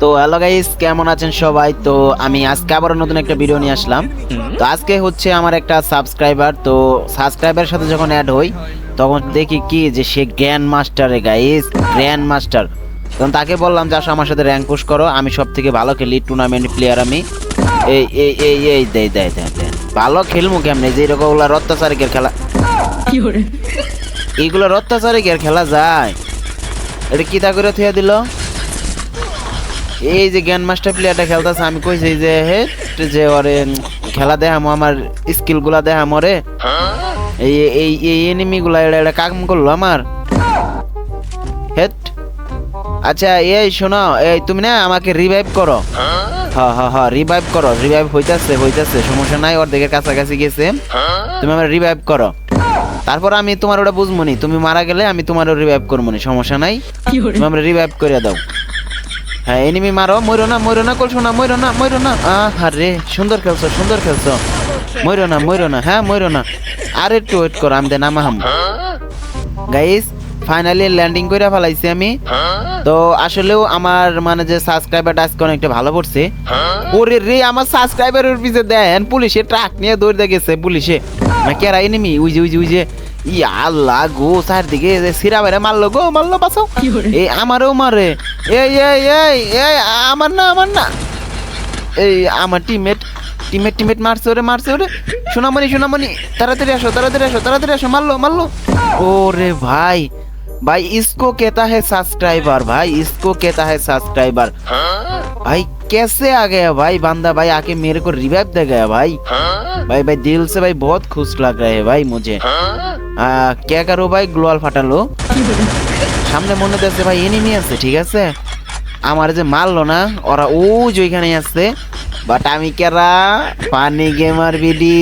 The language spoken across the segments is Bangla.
তো হ্যালো গাইস কেমন আছেন সবাই? তো আমি আজকে আবার নতুন একটা ভিডিও নিয়ে আসলাম। তো আজকে হচ্ছে আমার একটা সাবস্ক্রাইবার তো সাবস্ক্রাইবারের সাথে যখন অ্যাড হই তখন দেখি কি যে সে গ্র্যান্ড মাস্টারে গাইস গ্র্যান্ড মাস্টার তখন তাকে বললাম যে আসো আমার সাথে র্যাঙ্ক পুশ করো আমি সব থেকে ভালো খেলি টুর্নামেন্ট প্লেয়ার আমি। এই এই এই এই দেয় দেয় দেয় দেয় ভালো খেলব কেমনে? যে এরকম অত্যাচারিকের খেলা। এগুলোর অত্যাচারিকের খেলা যায়। এটা কি তা করে থুয়া দিল? এই যে জ্ঞান মাস্টার প্লেয়ারটা খেলতেছে আমি কইছি যে হে যে ওরে খেলা দেখামো আমার স্কিলগুলা দেখামো রে এই এই এই এনিমি গুলা এটা এটা কাম করল আমার। হেট। আচ্ছা এই শোনো এই তুমি না আমাকে রিভাইভ করো। হ্যাঁ হ্যাঁ হ্যাঁ রিভাইভ করো রিভাইভ হইতাছে হইতাছে সমস্যা নাই অর্ধেকের কাছাকাছি গেছে। তুমি আমার রিভাইভ করো। তারপর আমি তোমার ওটা বুঝব নি তুমি মারা গেলে আমি তোমার রিভাইভ করব নি সমস্যা নাই। তুমি আমরা রিভাইভ করে দাও। হ্যাঁ এনিমি মারো মরো না মরো না কলছো না মরো না মরো না। আহ রে সুন্দর খেলছো সুন্দর খেলছো। মরো না মরো না হ্যাঁ মরো না। আর একটু ওয়েট করো, আমি দেন আমাহাম গাইস ফাইনালি ল্যান্ডিং করে ফেলাইছি আমি। তো আসলেও আমার মানে যে সাবস্ক্রাইবারটা আজকে অনেকটা ভালো পড়ছে। ওরে রে, আমার সাবস্ক্রাইবারের পিছে দেন, পুলিশে ট্রাক নিয়ে দৌড়তে গেছে, পুলিশে। না কেরা এনিমি উই যে উই যে উই যে। ই আল্লাহ গো চারদিকে সিরা বাইরে মারলো গো মারলো বাঁচাও। এই আমারও মারে। এই এই এই এই আমার না আমার না। এই আমার টিমমেট টিমমেট টিমমেট মারছে ওরে মারছে ওরে। সোনামণি সোনামণি তাড়াতাড়ি আসো তাড়াতাড়ি আসো তাড়াতাড়ি আসো। মারলো মারলো। ওরে ভাই भाई इसको कहता है सब्सक्राइबर भाई इसको कहता है सब्सक्राइबर भाई कैसे आ गया भाई बंदा भाई आके मेरे को रिवाइव दे गया भाई भाई भाई दिल से भाई बहुत खुश लग रहा है भाई मुझे आ, क्या करो भाई ग्लोअल ফাটালো সামনে মনে হচ্ছে ভাই এনিমি আছে ঠিক আছে আমার যে মারলো না ওরা ও যে ওইখানে আছে বাট আমি কেরা পানি গেমার বিডি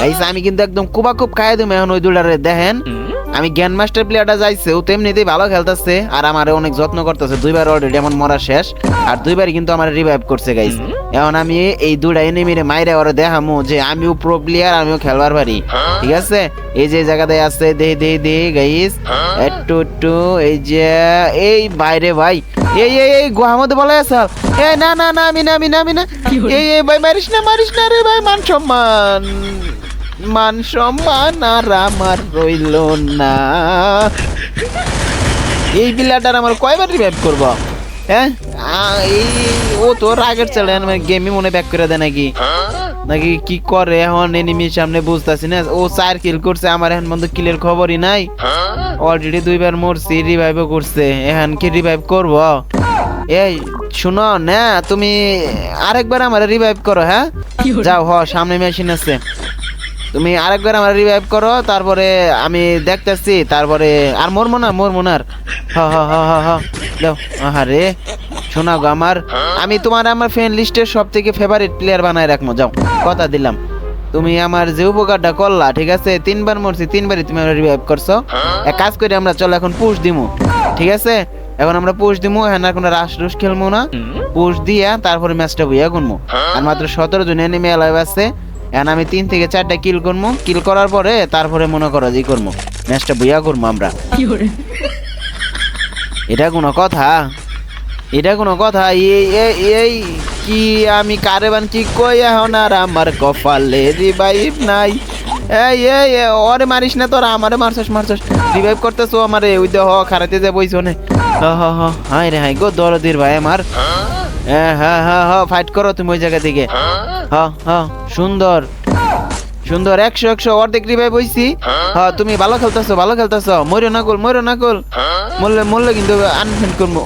গাইস আমি কিন্তু একদম কুবা কুব খাই দেবো এখন ওই দুটারে দেখেন আমি জ্ঞান মাস্টার প্লেয়ারটা যাইছে ও তেমনিতেই ভালো খেলতেছে আর আমার অনেক যত্ন করতেছে। দুইবার অলরেডি এমন মরা শেষ আর দুইবার কিন্তু আমার রিভাইভ করছে গাইস এখন আমি এই দুইটা এনিমিরে মাইরে ওরে দেখামু যে আমিও প্রো প্লেয়ার আমিও খেলবার পারি ঠিক আছে? এই যে জায়গাতে আছে দে দে দে গাইস একটু একটু এই যে এই বাইরে ভাই। এই এই এই গুহার মধ্যে বলা আছে? এই না না না আমি না আমি না আমি না। এই এই ভাই মারিস না মারিস না রে ভাই মান সম্মান। মান সম্মান আর আমার রইল না। এই বিলাটার আমার কয়বার রিভাইভ করব? হ্যাঁ? এই ও তো রাগের চলে মানে গেমই মনে ব্যাক করে দেয় নাকি? নাকি কি করে এখন এনিমির সামনে বুঝতেছি না? ও চার কিল করছে আমার এখন বন্ধু কিলের খবরই নাই। অলরেডি দুইবার মরছি রিভাইভও করছে। এখন কি রিভাইভ করব? এই শুনো না তুমি আরেকবার আমার রিভাইভ করো হ্যাঁ? যাও হ সামনে মেশিন আছে। তুমি আরেকবার আমার রিভাইভ করো তারপরে আমি দেখতেছি তারপরে আর মরমো না মরমো না আর হ হ হ হ হ। দাও আহারে শোনা গো আমার আমি তোমার আমার ফ্রেন্ড লিস্টের সব থেকে ফেভারিট প্লেয়ার বানায় রাখব যাও কথা দিলাম। তুমি আমার যে উপকারটা করলা ঠিক আছে তিনবার মরছি তিনবারই তুমি আমার রিভাইভ করছ। এক কাজ করে আমরা চলো এখন পুশ দিমু ঠিক আছে? এখন আমরা পুশ দিমু হ্যাঁ না কোনো রাস রুস খেলব না। পুশ দিয়া তারপরে ম্যাচটা বইয়া গুনবো আর মাত্র সতেরো জন এনিমি অ্যালাইভ আছে। এখন আমি তিন থেকে চারটা কিল করব কিল করার পরে তারপরে মনে করো যে করব ম্যাচটা বইয়া করব আমরা। এটা কোনো কথা। এটা কোনো কথা। এই কি আমি কারেবান কি কই এখন আর আমার কপালে রিভাইভ নাই। এই এই ওরে মারিস না তোরা আমারে মারছস মারছস। রিভাইভ করতেছো আমারে। ওই দেহ খারাতে যে বইছো নে হ হ হাই রে হাই গো দরদির ভাই আমার। হ্যাঁ হ্যাঁ হ্যাঁ হ্যাঁ ফাইট করো তুমি ওই জায়গা থেকে। হ্যাঁ হ্যাঁ সুন্দর। সুন্দর একশো একশো অর্ধেক রিভাইভ বইছি হ্যাঁ। তুমি ভালো খেলতেছো ভালো খেলতেছো। মরো না কল মরো না কল মরলে মরলে কিন্তু আনফেন্ড করব।